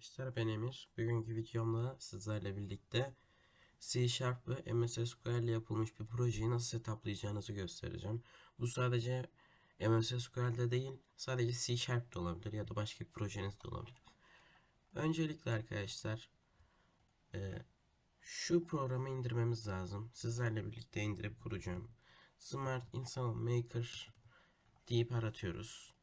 arkadaşlar ben Emir. Bugünkü videomda sizlerle birlikte C Sharp ve MS SQL ile yapılmış bir projeyi nasıl setuplayacağınızı göstereceğim. Bu sadece MS SQL'de değil, sadece C Sharp da olabilir ya da başka bir projeniz de olabilir. Öncelikle arkadaşlar e, şu programı indirmemiz lazım. Sizlerle birlikte indirip kuracağım. Smart Install Maker deyip aratıyoruz.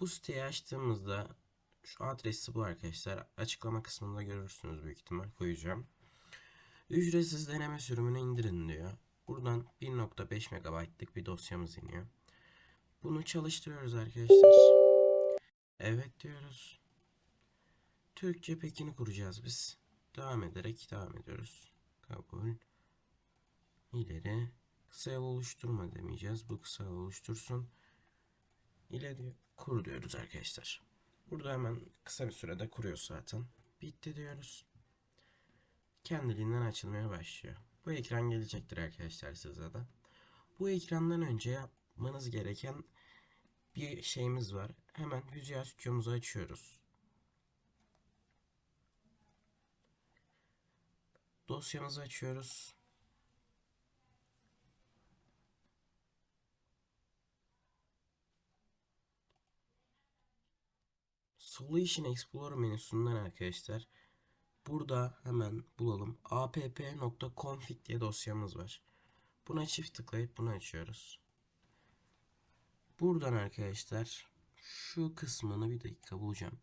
Bu siteyi açtığımızda şu adresi bu arkadaşlar. Açıklama kısmında görürsünüz büyük ihtimal koyacağım. Ücretsiz deneme sürümünü indirin diyor. Buradan 1.5 MB'lık bir dosyamız iniyor. Bunu çalıştırıyoruz arkadaşlar. Evet diyoruz. Türkçe pekini kuracağız biz. Devam ederek devam ediyoruz. Kabul. İleri. Kısa yol oluşturma demeyeceğiz. Bu kısa yol oluştursun. İleri kur diyoruz arkadaşlar. Burada hemen kısa bir sürede kuruyor zaten. Bitti diyoruz. Kendiliğinden açılmaya başlıyor. Bu ekran gelecektir arkadaşlar size de. Bu ekrandan önce yapmanız gereken bir şeyimiz var. Hemen Visual Studio'muzu açıyoruz. Dosyamızı açıyoruz. Solution Explorer menüsünden arkadaşlar burada hemen bulalım app.config diye dosyamız var. Buna çift tıklayıp bunu açıyoruz. Buradan arkadaşlar şu kısmını bir dakika bulacağım.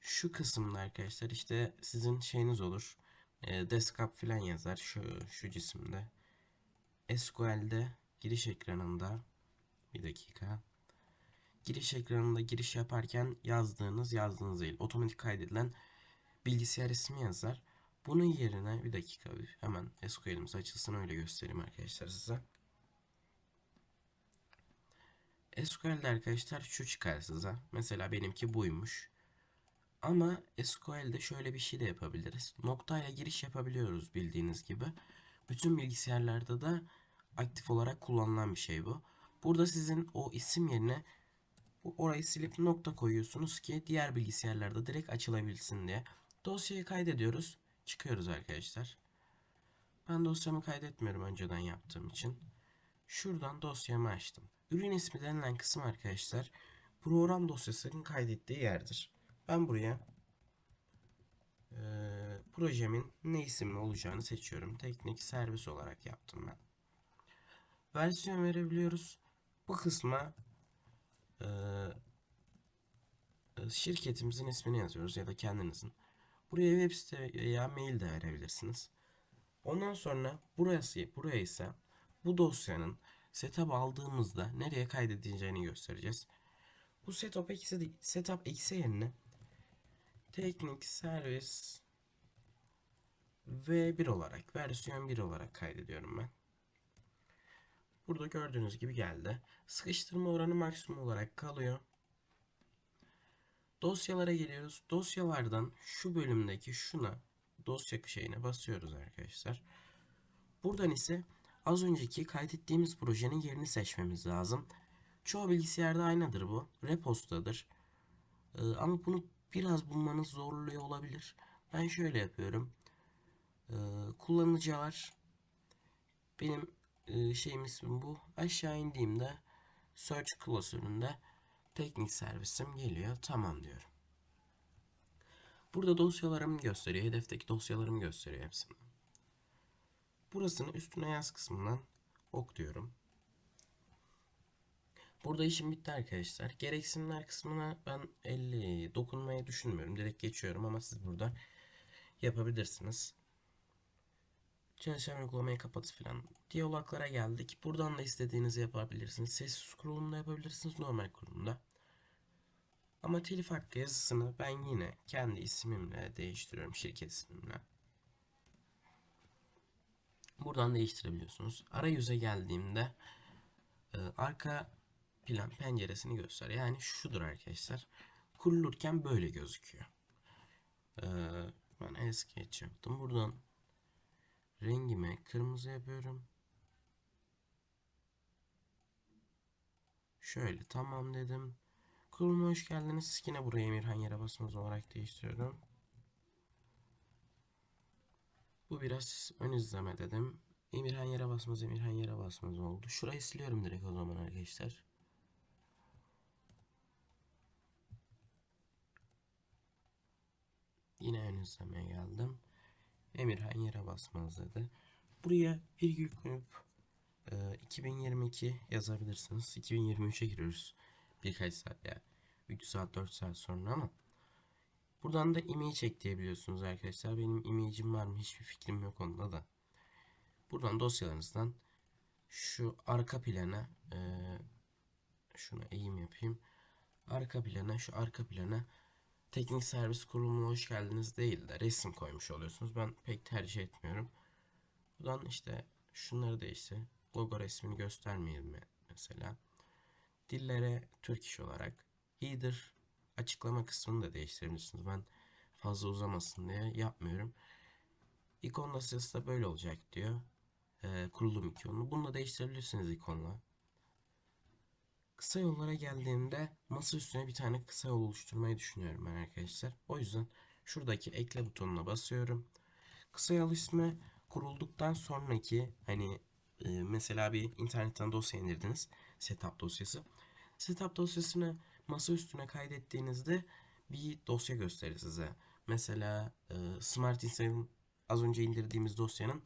Şu kısımda arkadaşlar işte sizin şeyiniz olur. E, desktop falan yazar şu şu cisimde. SQL'de giriş ekranında bir dakika giriş ekranında giriş yaparken yazdığınız yazdığınız değil otomatik kaydedilen bilgisayar ismi yazar. Bunun yerine bir dakika hemen SQL'imiz açılsın öyle göstereyim arkadaşlar size. SQL'de arkadaşlar şu çıkar size. Mesela benimki buymuş. Ama SQL'de şöyle bir şey de yapabiliriz. Noktayla giriş yapabiliyoruz bildiğiniz gibi. Bütün bilgisayarlarda da aktif olarak kullanılan bir şey bu. Burada sizin o isim yerine orayı silip nokta koyuyorsunuz ki diğer bilgisayarlarda direkt açılabilsin diye. Dosyayı kaydediyoruz. Çıkıyoruz arkadaşlar. Ben dosyamı kaydetmiyorum önceden yaptığım için. Şuradan dosyamı açtım. Ürün ismi denilen kısım arkadaşlar program dosyasının kaydettiği yerdir. Ben buraya e, projemin ne isimli olacağını seçiyorum. Teknik servis olarak yaptım ben. Versiyon verebiliyoruz. Bu kısma e, şirketimizin ismini yazıyoruz ya da kendinizin. Buraya web site veya mail de verebilirsiniz. Ondan sonra burası buraya ise bu dosyanın setup aldığımızda nereye kaydedileceğini göstereceğiz. Bu setup eksi setup eksi yerine teknik servis V1 olarak versiyon 1 olarak kaydediyorum ben. Burada gördüğünüz gibi geldi. Sıkıştırma oranı maksimum olarak kalıyor. Dosyalara geliyoruz. Dosyalardan şu bölümdeki şuna dosya şeyine basıyoruz arkadaşlar. Buradan ise az önceki kaydettiğimiz projenin yerini seçmemiz lazım. Çoğu bilgisayarda aynıdır bu. Repostadır. Ee, ama bunu biraz bulmanız zorluyor olabilir. Ben şöyle yapıyorum. Ee, kullanıcılar benim e, şeyim ismim bu. Aşağı indiğimde search klasöründe teknik servisim geliyor. Tamam diyorum. Burada dosyalarımı gösteriyor. Hedefteki dosyalarımı gösteriyor hepsini. Burasını üstüne yaz kısmından ok diyorum. Burada işim bitti arkadaşlar. Gereksinimler kısmına ben 50 dokunmayı düşünmüyorum. Direkt geçiyorum ama siz burada yapabilirsiniz. Çalışan uygulamayı kapatı falan. Diyaloglara geldik. Buradan da istediğinizi yapabilirsiniz. Sessiz kurulumda yapabilirsiniz. Normal kurulumda. Ama telif hakkı yazısını ben yine kendi ismimle değiştiriyorum. Şirket ismimle. Buradan değiştirebiliyorsunuz. Arayüze geldiğimde e, arka plan penceresini göster. Yani şudur arkadaşlar. Kurulurken böyle gözüküyor. E, ben escape yaptım. Buradan Rengimi kırmızı yapıyorum. Şöyle tamam dedim. Kuruluma hoş geldiniz. Skin'e buraya Emirhan yere basımız olarak değiştiriyorum. Bu biraz ön izleme dedim. Emirhan yere basmaz, Emirhan yere basmaz oldu. Şurayı siliyorum direkt o zaman arkadaşlar. Yine ön izlemeye geldim. Emirhan yere basmaz dedi. Buraya virgül koyup e, 2022 yazabilirsiniz. 2023'e giriyoruz. Birkaç saat ya. 3 saat 4 saat sonra ama buradan da image ekleyebiliyorsunuz arkadaşlar. Benim image'im var mı hiçbir fikrim yok onda da. Buradan dosyalarınızdan şu arka plana e, şuna eğim yapayım. Arka plana şu arka plana teknik servis kurulumuna hoş geldiniz değil de resim koymuş oluyorsunuz. Ben pek tercih etmiyorum. Buradan işte şunları değişti. Logo resmini göstermeyelim mesela. Dillere Türk iş olarak header açıklama kısmını da değiştirebilirsiniz. Ben fazla uzamasın diye yapmıyorum. İkon dosyası da böyle olacak diyor. Ee, kurulum ikonunu. Bunu da değiştirebilirsiniz ikonla. Kısa yollara geldiğimde masa üstüne bir tane kısa yol oluşturmayı düşünüyorum ben arkadaşlar. O yüzden şuradaki ekle butonuna basıyorum. Kısa yol ismi kurulduktan sonraki hani e, mesela bir internetten dosya indirdiniz. Setup dosyası. Setup dosyasını masa üstüne kaydettiğinizde bir dosya gösterir size. Mesela e, Smart Instagram az önce indirdiğimiz dosyanın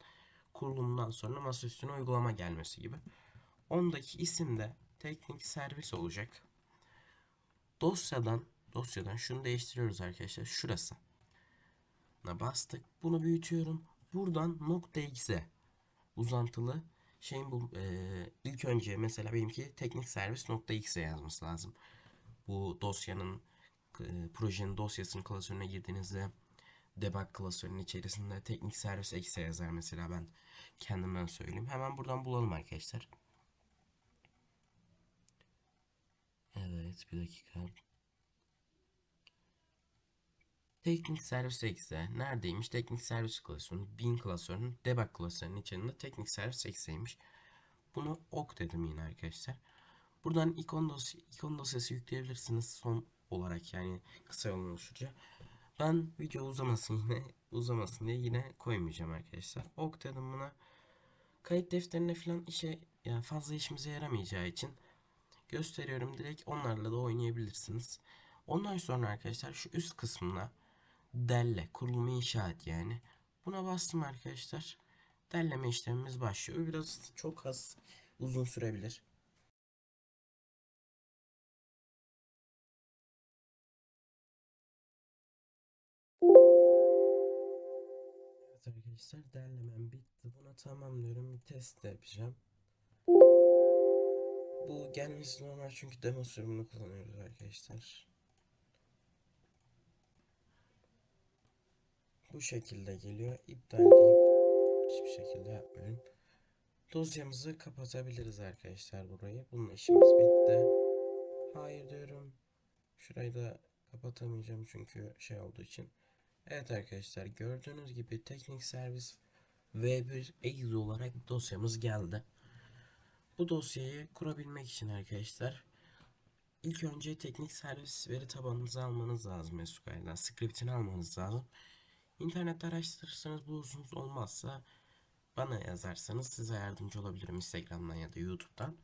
kurulumundan sonra masa üstüne uygulama gelmesi gibi. Ondaki isim de teknik servis olacak. Dosyadan dosyadan şunu değiştiriyoruz arkadaşlar. Şurası. bastık. Bunu büyütüyorum. Buradan nokta uzantılı şeyin bu e, ilk önce mesela benimki teknik servis nokta yazması lazım. Bu dosyanın e, projenin dosyasının klasörüne girdiğinizde debug klasörünün içerisinde teknik servis exe yazar mesela ben kendimden söyleyeyim. Hemen buradan bulalım arkadaşlar. Evet bir dakika. Teknik servis exe neredeymiş? Teknik servis klasörünün bin klasörünün debug klasörünün içerisinde teknik servis ekseymiş. Bunu ok dedim yine arkadaşlar. Buradan ikon, dosy ikon dosyası yükleyebilirsiniz son olarak yani kısa yolun oluşunca. Ben video uzamasın yine uzamasın diye yine koymayacağım arkadaşlar. Ok dedim buna. Kayıt defterine falan işe yani fazla işimize yaramayacağı için gösteriyorum direkt onlarla da oynayabilirsiniz. Ondan sonra arkadaşlar şu üst kısmına delle kurulumu inşa et yani. Buna bastım arkadaşlar. Derleme işlemimiz başlıyor. Biraz çok az uzun sürebilir. Evet arkadaşlar derlemem bitti. Buna tamam diyorum. Bir test de yapacağım. Bu gelmesi normal çünkü demo sürümünü kullanıyoruz arkadaşlar. Bu şekilde geliyor. İptal deyip hiçbir şekilde yapmıyorum. Dosyamızı kapatabiliriz arkadaşlar burayı. Bunun işimiz bitti. Hayır diyorum. Şurayı da kapatamayacağım çünkü şey olduğu için. Evet arkadaşlar gördüğünüz gibi teknik servis V1 exe olarak dosyamız geldi. Bu dosyayı kurabilmek için arkadaşlar ilk önce teknik servis veri tabanınızı almanız lazım SQL'den. Script'ini almanız lazım. İnternette araştırırsanız bulursunuz olmazsa bana yazarsanız size yardımcı olabilirim Instagram'dan ya da YouTube'dan.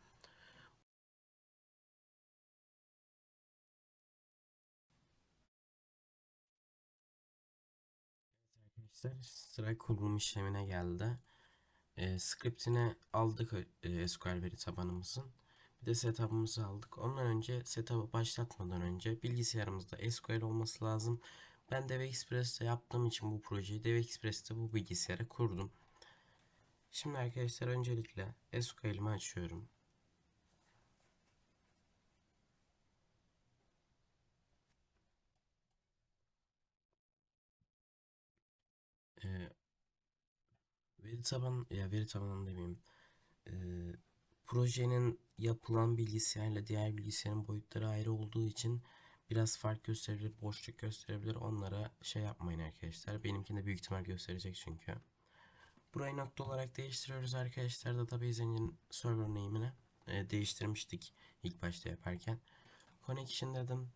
Arkadaşlar sıra kurulum işlemine geldi. E, script'ini aldık e, SQL veri tabanımızın. Bir de setup'ımızı aldık. Ondan önce setup'ı başlatmadan önce bilgisayarımızda SQL olması lazım. Ben DevExpress'te yaptığım için bu projeyi DevExpress'te bu bilgisayara kurdum. Şimdi arkadaşlar öncelikle SQL'imi açıyorum. Ee, veri taban ya veri tabanı demeyeyim. Ee, projenin yapılan bilgisayarla diğer bilgisayarın boyutları ayrı olduğu için biraz fark gösterebilir, boşluk gösterebilir. Onlara şey yapmayın arkadaşlar. Benimkinde büyük ihtimal gösterecek çünkü. Burayı nokta olarak değiştiriyoruz arkadaşlar. Database Engine server name'ini e, değiştirmiştik ilk başta yaparken. Connection dedim.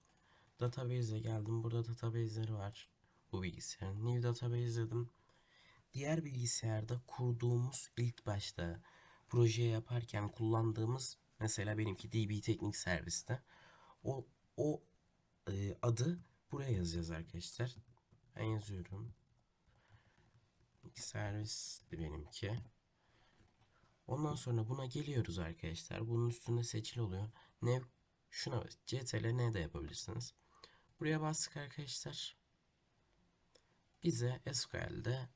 Database'e geldim. Burada database'leri var. Bu bilgisayarın. New database dedim. Diğer bilgisayarda kurduğumuz ilk başta proje yaparken kullandığımız mesela benimki DB Teknik Servis'te o o e, adı buraya yazacağız arkadaşlar. Ben yazıyorum. Servis benimki. Ondan sonra buna geliyoruz arkadaşlar. Bunun üstünde seçili oluyor. Ne şuna bas. Ne de yapabilirsiniz. Buraya bastık arkadaşlar. Bize SQL'de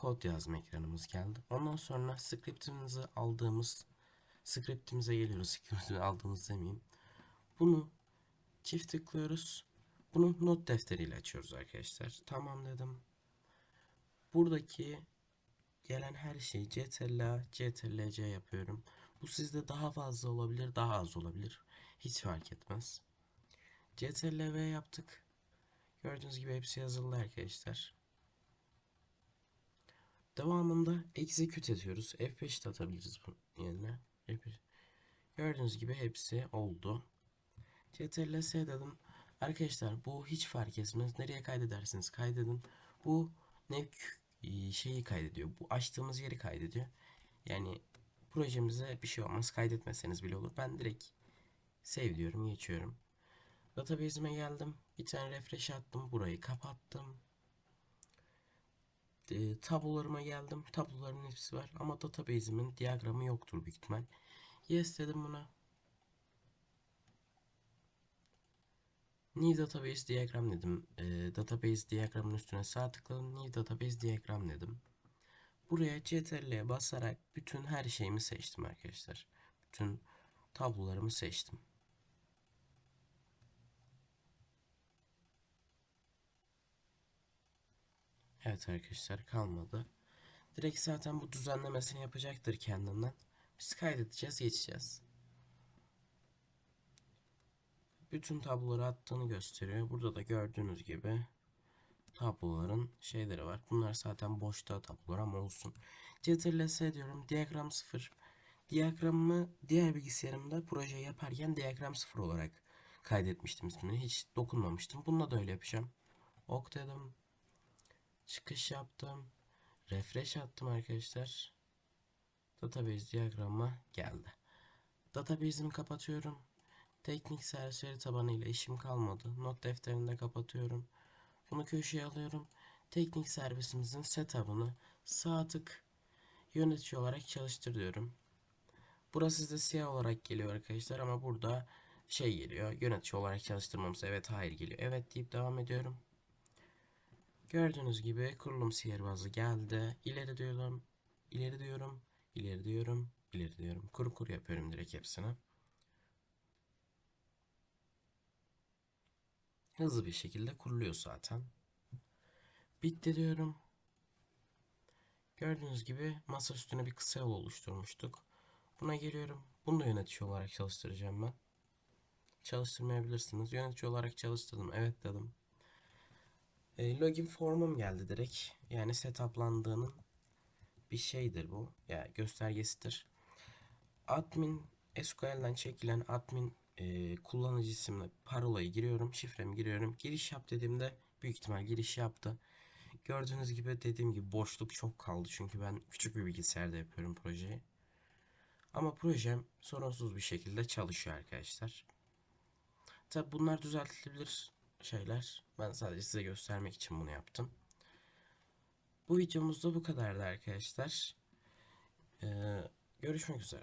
kod yazma ekranımız geldi. Ondan sonra scriptimizi aldığımız scriptimize geliyoruz. Scriptimizi aldığımız demeyeyim. Bunu çift tıklıyoruz. Bunu not defteriyle açıyoruz arkadaşlar. Tamam dedim. Buradaki gelen her şeyi CTRL CTRL C yapıyorum. Bu sizde daha fazla olabilir, daha az olabilir. Hiç fark etmez. CTRL V yaptık. Gördüğünüz gibi hepsi yazıldı arkadaşlar. Devamında execute ediyoruz. F5 de atabiliriz bu yerine. F5. Gördüğünüz gibi hepsi oldu. CTRL S dedim. Arkadaşlar bu hiç fark etmez. Nereye kaydedersiniz kaydedin. Bu ne şeyi kaydediyor. Bu açtığımız yeri kaydediyor. Yani projemize bir şey olmaz. Kaydetmeseniz bile olur. Ben direkt save diyorum. Geçiyorum. Database'ime geldim. Bir tane refresh attım. Burayı kapattım. E, tablolarıma geldim. Tabloların hepsi var. Ama database'imin diyagramı yoktur büyük ihtimal. Yes dedim buna. New Database Diagram dedim. E, database diyagramın üstüne sağ tıkladım. New Database Diagram dedim. Buraya CTRL'ye basarak bütün her şeyimi seçtim arkadaşlar. Bütün tablolarımı seçtim. Evet arkadaşlar kalmadı. Direkt zaten bu düzenlemesini yapacaktır kendinden. Biz kaydedeceğiz geçeceğiz. Bütün tabloları attığını gösteriyor. Burada da gördüğünüz gibi tabloların şeyleri var. Bunlar zaten boşta tablolar ama olsun. Ctrl S diyorum. Diyagram 0. Diyagramımı diğer bilgisayarımda proje yaparken diyagram 0 olarak kaydetmiştim ismini. Hiç dokunmamıştım. Bununla da öyle yapacağım. Ok dedim. Çıkış yaptım. Refresh attım arkadaşlar. Database diyagramıma geldi. Database'imi kapatıyorum. Teknik servis veri tabanıyla işim kalmadı. Not defterinde kapatıyorum. Bunu köşeye alıyorum. Teknik servisimizin setup'ını sağ tık yönetici olarak çalıştır diyorum. Burası sizde siyah olarak geliyor arkadaşlar ama burada şey geliyor. Yönetici olarak çalıştırmamız evet hayır geliyor. Evet deyip devam ediyorum. Gördüğünüz gibi kurulum sihirbazı geldi. İleri diyorum. İleri diyorum. İleri diyorum. İleri diyorum. Kuru kuru yapıyorum direkt hepsini. Hızlı bir şekilde kuruluyor zaten. Bitti diyorum. Gördüğünüz gibi masa üstüne bir kısa yol oluşturmuştuk. Buna geliyorum. Bunu da yönetici olarak çalıştıracağım ben. Çalıştırmayabilirsiniz. Yönetici olarak çalıştırdım. Evet dedim. E, login formum geldi direkt. Yani setuplandığının bir şeydir bu. Ya yani göstergesidir. Admin SQL'den çekilen admin e, kullanıcı isimle parolayı giriyorum. Şifremi giriyorum. Giriş yap dediğimde büyük ihtimal giriş yaptı. Gördüğünüz gibi dediğim gibi boşluk çok kaldı. Çünkü ben küçük bir bilgisayarda yapıyorum projeyi. Ama projem sorunsuz bir şekilde çalışıyor arkadaşlar. Tabi bunlar düzeltilebilir şeyler. Ben sadece size göstermek için bunu yaptım. Bu videomuzda bu kadardı arkadaşlar. Ee, görüşmek üzere.